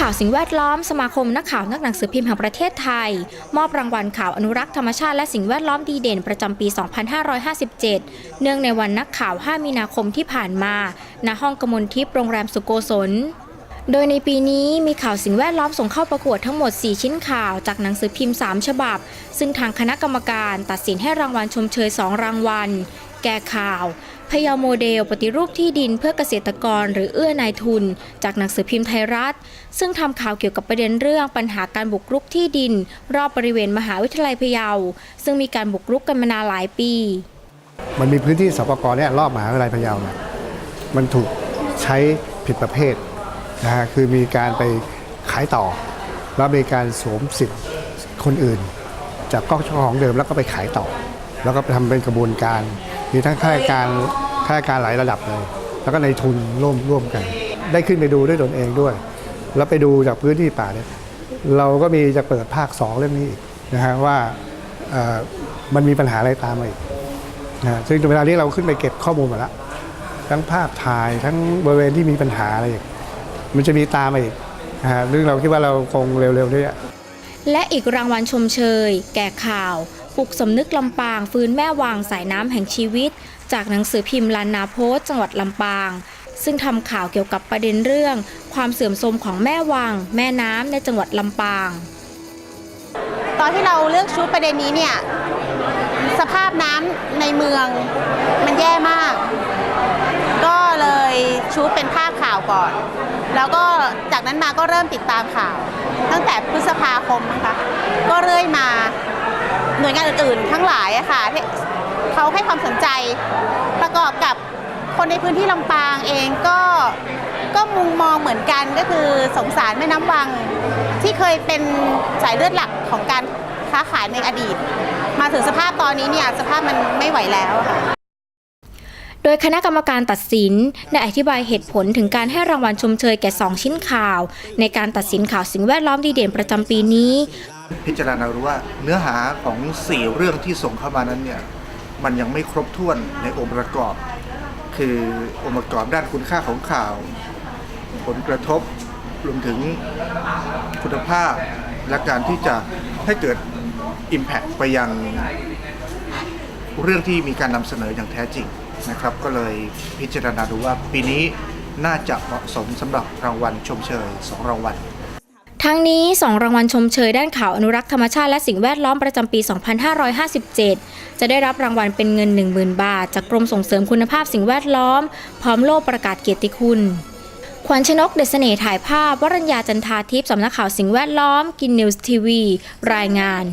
ข่าวสิ่งแวดล้อมสมาคมนักข่าวนักหนังสือพิมพ์แห่งประเทศไทย มอบรางวัลข่าวอนุรักษ์ธรรมชาติและสิ่งแวดล้อมดีเด่นประจำปี 2557 เนื่องในวันนักข่าว 5 มีนาคมที่ผ่านมาณห้องกมลทิพย์โรงแรมสุโกศลโดยในปีนี้มีข่าวสิ่งแวดล้อมส่งเข้าประกวดทั้งหมด 4 ชิ้นข่าวจากหนังสือพิมพ์ 3 ฉบับ ซึ่งทางคณะกรรมการตัดสินให้รางวัลชมเชย 2 รางวัล แก่ข่าว พยาโมเดลปฏิรูปที่ดินเพื่อเกษตรกรหรือเอื้อนายทุน จากหนังสือพิมพ์ไทยรัฐ ซึ่งทำข่าวเกี่ยวกับประเด็นเรื่องปัญหาการบุกรุกที่ดิน รอบบริเวณมหาวิทยาลัยพะเยา ซึ่งมีการบุกรุกกันมานานหลายปี มันมีพื้นที่สปกรเนี่ยรอบมหาวิทยาลัยพะเยาเนี่ยมันถูกใช้ผิดประเภทนะฮะคือมีการไปขายต่อ แล้วมีการสวมสิทธิ์คนอื่น จากก้องเจ้าของเดิมแล้วก็ไปขายต่อ แล้วก็ไปทำเป็นกระบวนการ มีทั้งข้าราชการข้าราชการหลายระดับเลย แล้วก็ในทุนร่วมร่วมกัน ได้ขึ้นไปดูด้วยตนเองด้วย แล้วไปดูจากพื้นที่ป่าเนี่ยเราก็มีจะเปิดภาคสองเรื่องนี้อีกนะฮะว่ามันมีปัญหาอะไรตามมาอีกนะฮะซึ่งเวลานี้เราขึ้นไปเก็บข้อมูลมดแล้วทั้งภาพถ่ายทั้งบริเวณที่มีปัญหาอะไรอย่างมันจะมีตามมาอีกนะฮะซึ่องเราคิดว่าเราคงเร็วๆนี้และอีกรางวัลชมเชย แก่ข่าว ปลุกสำนึกลำปางฟื้นแม่วางสายน้ำแห่งชีวิต จากหนังสือพิมพ์ลานนาโพสจังหวัดลำปาง ซึ่งทำข่าวเกี่ยวกับประเด็นเรื่อง ความเสื่อมโทรมของแม่วังแม่น้ำในจังหวัดลำปาง ตอนที่เราเลือกชุดประเด็นนี้เนี่ยสภาพน้ำในเมืองมันแย่มาก ก็เลยชุดเป็นภาพข่าวก่อน แล้วก็จากนั้นมาก็เริ่มติดตามข่าว ตั้งแต่พฤษภาคมนะคะ ก็เรื่อยมาหน่ วยงานอื่นๆ ทั้งหลายอะค่ะเขาให้ความสนใจประกอบกับคนในพื้นที่ลำปางเองก็ก็มุมมองเหมือนกันก็คือสงสารแม่น้ำวัง ที่เคยเป็นสายเลือดหลักของการค้าขายในอดีต มาถึงสภาพตอนนี้เนี่ยสภาพมันไม่ไหวแล้วค่ะโดยคณะกรรมการตัดสินได้อธิบายเหตุผลถึงการให้รางวัลชมเชยแก่ 2 ชิ้นข่าว ในการตัดสินข่าวสิ่งแวดล้อมดีเด่นประจำปีนี้ พิจารณาดูว่าเนื้อหาของสี่เรื่องที่ส่งเข้ามานั้นเนี่ยมันยังไม่ครบถ้วนในองค์ประกอบ คือองค์ประกอบด้านคุณค่าของข่าว ผลกระทบรวมถึงคุณภาพและการที่จะให้เกิด Impact ไปยังเรื่องที่มีการนำเสนออย่างแท้จริงนะครับ ก็เลยพิจารณาดูว่าปีนี้น่าจะเหมาะสมสำหรับรางวัลชมเชยสองรางวัล ทั้งนี้ 2 รางวัลชมเชยด้านข่าวอนุรักษ์ธรรมชาติและสิ่งแวดล้อมประจำปี 2557 จะได้รับรางวัลเป็นเงิน 10,000 บาท จากกรมส่งเสริมคุณภาพสิ่งแวดล้อม พร้อมโล่ประกาศเกียรติคุณ ขวัญชนกเดชเสน่ถ่ายภาพ วรัญญาจันทาทิพย์สำนักข่าวสิ่งแวดล้อม กินนิวส์ทีวี รายงาน